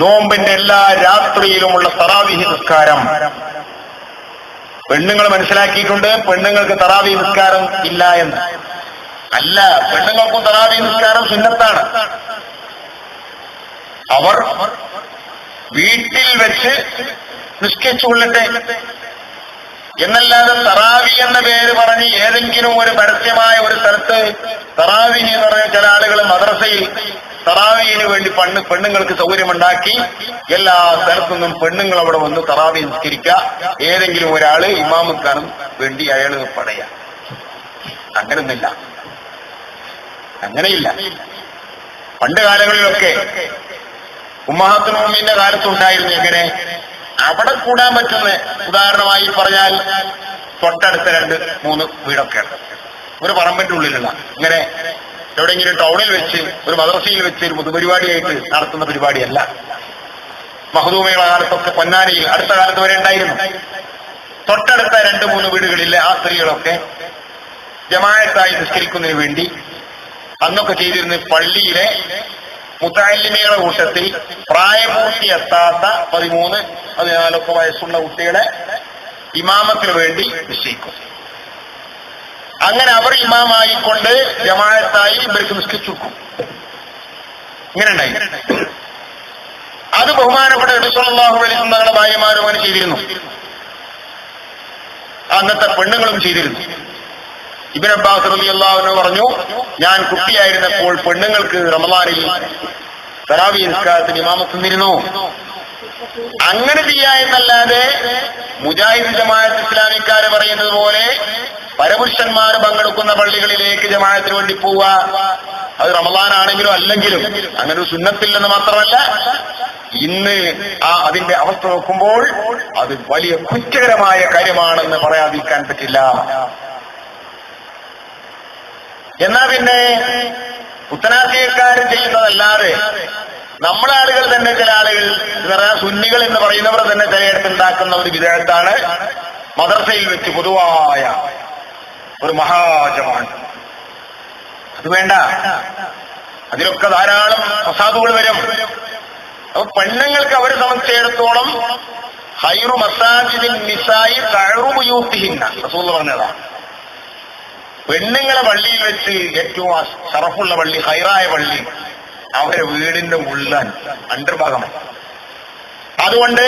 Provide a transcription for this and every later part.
നോമ്പിന്റെ എല്ലാ രാത്രിയിലുമുള്ള തറാവിഹി നിസ്കാരം. പെണ്ണുങ്ങൾ മനസ്സിലാക്കിയിട്ടുണ്ട് പെണ്ണുങ്ങൾക്ക് തറാവി നിസ്കാരം ഇല്ല എന്ന്. അല്ല പെണ്ണുങ്ങൾക്കും തറാവി നിസ്കാരം സുന്നത്താണ്. അവർ വീട്ടിൽ വെച്ച് നിഷ്കരിച്ചുകൊള്ളട്ടെ എന്നല്ലാതെ തറാവി എന്ന പേര് പറഞ്ഞ് ഏതെങ്കിലും ഒരു പരസ്യമായ ഒരു സ്ഥലത്ത് തറാവി എന്ന് പറഞ്ഞ ചില ആളുകൾ മദ്രസയിൽ തറാവിന് വേണ്ടി പണ്ണ് പെണ്ണുങ്ങൾക്ക് സൗകര്യമുണ്ടാക്കി എല്ലാ സ്ഥലത്തു നിന്നും പെണ്ണുങ്ങൾ അവിടെ വന്ന് തറാവി നിസ്കരിക്കുക. ഏതെങ്കിലും ഒരാൾ ഇമാമുക്കാനും വേണ്ടി അയാൾ പടയാ. അങ്ങനൊന്നില്ല അങ്ങനെയില്ല. പണ്ട് കാലങ്ങളിലൊക്കെ ഉമ്മാഹത്തുനോമിന്റെ കാലത്തുണ്ടായിരുന്നു എങ്ങനെ? അവിടെ കൂടാൻ പറ്റുന്ന ഉദാഹരണമായി പറഞ്ഞാൽ തൊട്ടടുത്ത രണ്ട് മൂന്ന് വീടൊക്കെയാണ്. ഒരു പറമ്പിന്റെ ഉള്ളിലുള്ള. ഇങ്ങനെ എവിടെയെങ്കിലും ടൗണിൽ വെച്ച് ഒരു മദ്രസയിൽ വെച്ച് ഒരു പൊതുപരിപാടിയായിട്ട് നടത്തുന്ന പരിപാടിയല്ല. മഹദൂമയുടെ കാലത്തൊക്കെ പൊന്നാനിയിൽ അടുത്ത കാലത്ത് വരെ ഉണ്ടായിരുന്നു. തൊട്ടടുത്ത രണ്ട് മൂന്ന് വീടുകളിലെ ആ സ്ത്രീകളൊക്കെ ജമായത്തായി നിസ്കരിക്കുന്നതിന് വേണ്ടി അന്നൊക്കെ ചെയ്തിരുന്ന പള്ളിയിലെ മുത്താലിമയുടെ കൂട്ടത്തിൽ പ്രായപൂർത്തി എത്താത്ത പതിമൂന്ന് പതിനാലൊക്കെ വയസ്സുള്ള കുട്ടികളെ ഇമാമത്തിന് വേണ്ടി നിശ്ചയിക്കും. അങ്ങനെ അവർ ഇമാമായിക്കൊണ്ട് ജമാഅത്തായി ഇവർക്ക് നിഷ്കരിച്ചു ഇങ്ങനെ ഉണ്ടായി അത് ബഹുമാനപ്പെട്ട എടുസുള്ളാഹു അലൈഹി തങ്ങളുടെ ഭാര്യമാരും അങ്ങനെ ചെയ്തിരുന്നു. അന്നത്തെ പെണ്ണുങ്ങളും ചെയ്തിരുന്നു. അള്ളാഹുവിനെ അള്ളാഹുവിന് പറഞ്ഞു ഞാൻ കുട്ടിയായിരുന്നപ്പോൾ പെണ്ണുങ്ങൾക്ക് റമദാനിൽ തറാവി നിസ്കാരത്തിന് ഇമാമത്ത് നിന്നിരുന്നു അങ്ങനെ ചെയ്യാ എന്നല്ലാതെ മുജാഹിദ് ജമാഅത്ത് ഇസ്ലാമിക്കാര് പറയുന്നത് പോലെ പരപുരുഷന്മാർ പങ്കെടുക്കുന്ന പള്ളികളിലേക്ക് ജമാഅത്തിന് വേണ്ടി പോവുക. അത് റമദാനാണെങ്കിലും അല്ലെങ്കിലും അങ്ങനെ ഒരു സുന്നത്തില്ലെന്ന് മാത്രമല്ല ഇന്ന് ആ അതിന്റെ അവസ്ഥ നോക്കുമ്പോൾ അത് വലിയ കുറ്റകരമായ കാര്യമാണെന്ന് പറയാതിരിക്കാൻ പറ്റില്ല. എന്നാ പിന്നെ ഉത്തരാശയക്കാരൻ ചെയ്യുന്നതല്ലാതെ നമ്മളെ ആളുകൾ തന്നെ ചില ആളുകൾ സുന്നികൾ എന്ന് പറയുന്നവർ തന്നെ ചിലയിടത്ത് ഉണ്ടാക്കുന്ന ഒരു വിധേയത്താണ് മദർസയിൽ വെച്ച് പൊതുവായ ഒരു മഹാജമാണ് അത് വേണ്ട. അതിലൊക്കെ ധാരാളം പ്രസാദുകൾ വരും. അപ്പൊ പെണ്ണുങ്ങൾക്ക് അവരെ സംബന്ധിച്ചിടത്തോളം ഹൈറു മസാജിദിൻ നിസായി തഴറുമുയൂത്തിഹിന്ന റസൂൽ പറഞ്ഞതാണ് പെണ്ണുങ്ങളെ പള്ളിയിൽ വെച്ച് ഏറ്റവും ഷറഫുള്ള പള്ളി ഹൈറായ പള്ളി അവരെ വീടിന്റെ ഉള്ളൻ അണ്ടർഭാഗം അതുകൊണ്ട്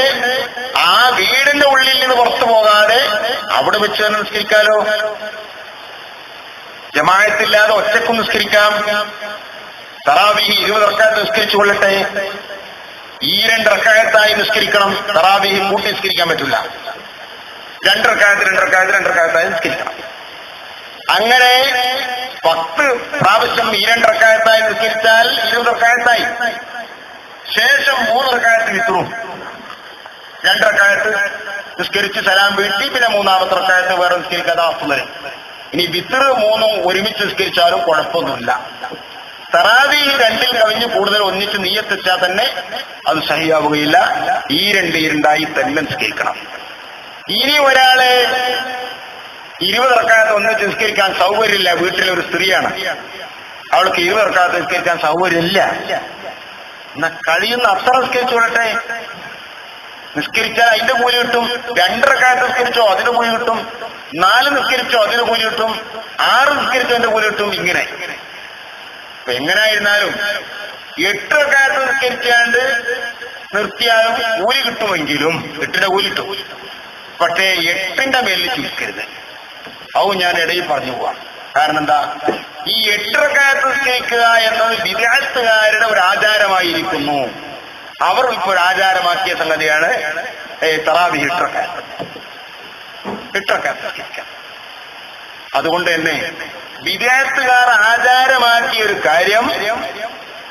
ആ വീടിന്റെ ഉള്ളിൽ നിന്ന് പുറത്തു പോകാതെ അവിടെ വെച്ച് നിസ്കരിക്കാലോ? ജമായത്തില്ലാതെ ഒറ്റക്കും നിസ്കരിക്കാം. തറാവി ഇരുപത് റക്കായത്ത് നിസ്കരിച്ചു കൊള്ളട്ടെ. ഈ രണ്ട് റക്കായത്തായി നിസ്കരിക്കണം. തറാവി കൂട്ടി നിസ്കരിക്കാൻ പറ്റില്ല. രണ്ട് റക്കായത്ത് രണ്ട് രണ്ട് നിസ്കരിക്കണം. അങ്ങനെ പത്ത് പ്രാവശ്യം ഈ രണ്ട് റക്കായത്തായി നിസ്കരിച്ചാൽ ഇരുപത് റക്കായത്തായി. ശേഷം മൂന്ന് റക്കായത്ത് വിത്തുറും. നിസ്കരിച്ച് സലാം വീട്ടി പിന്നെ മൂന്നാമത്തെ റക്കായത്ത് വേറെ നിസ്കരിക്കാതെ അഫ്സൽ ഇനി വിത്തർ മൂന്നും ഒരുമിച്ച് നിസ്കരിച്ചാലും കുഴപ്പമൊന്നുമില്ല. തറാവി രണ്ടിൽ കവിഞ്ഞ് കൂടുതൽ ഒന്നിച്ച് നീയത്തെച്ചാൽ തന്നെ അത് സഹിയാവുകയില്ല. ഈ രണ്ട് ഇരുണ്ടായി തന്നെ നിസ്കരിക്കണം. ഇനി ഒരാൾ ഇരുപത് ഇറക്കാത്ത ഒന്നിച്ച് നിസ്കരിക്കാൻ സൗകര്യമില്ല. വീട്ടിലെ ഒരു സ്ത്രീയാണ്. അവൾക്ക് ഇരുപത് ഇറക്കാത്ത നിസ്കരിക്കാൻ സൗകര്യമില്ല. എന്നാ കഴിയുന്ന അത്ര നിസ്കരിച്ചു വിടട്ടെ നിസ്കരിച്ചാൽ അതിന്റെ കൂലി കിട്ടും. രണ്ടര കാലത്ത് നിസ്കരിച്ചോ അതിന് കൂലി കിട്ടും. നാല് നിസ്കരിച്ചോ അതിന് കൂലി കിട്ടും. ആറ് നിസ്കരിച്ചോ അതിന്റെ കൂലി കിട്ടും. ഇങ്ങനെ. അപ്പൊ എങ്ങനായിരുന്നാലും എട്ടരക്കാലത്ത് നിസ്കരിച്ചാണ്ട് നിർത്തിയാലും കൂലി കിട്ടുമെങ്കിലും എട്ടിന്റെ കൂലി കിട്ടും. പക്ഷേ എട്ടിന്റെ മേലിൽ ചുരുക്കരുത് അതും ഞാൻ ഇടയിൽ പറഞ്ഞു പോവാം കാരണം എന്താ? ഈ എട്ടര കാലത്ത് നിസ്കരിക്കുക എന്നത് വിദേശത്തുകാരുടെ ഒരു ആചാരമായിരിക്കുന്നു. അവർ ഇപ്പോൾ ആചാരമാക്കിയ സംഗതിയാണ് തറാവി ഇട്ടൊക്കെ ഇട്ടൊക്കെ അതുകൊണ്ട് തന്നെ വിദേശത്തുകാർ ആചാരമാക്കിയ ഒരു കാര്യം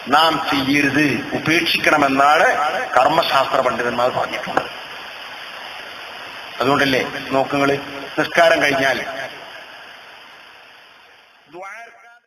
നാം ചെയ്യരുത് ഉപേക്ഷിക്കണമെന്നാണ് കർമ്മശാസ്ത്ര പണ്ഡിതന്മാർ പറഞ്ഞിട്ടുള്ളത്. അതുകൊണ്ടല്ലേ നോക്കുങ്ങൾ നിസ്കാരം കഴിഞ്ഞാൽ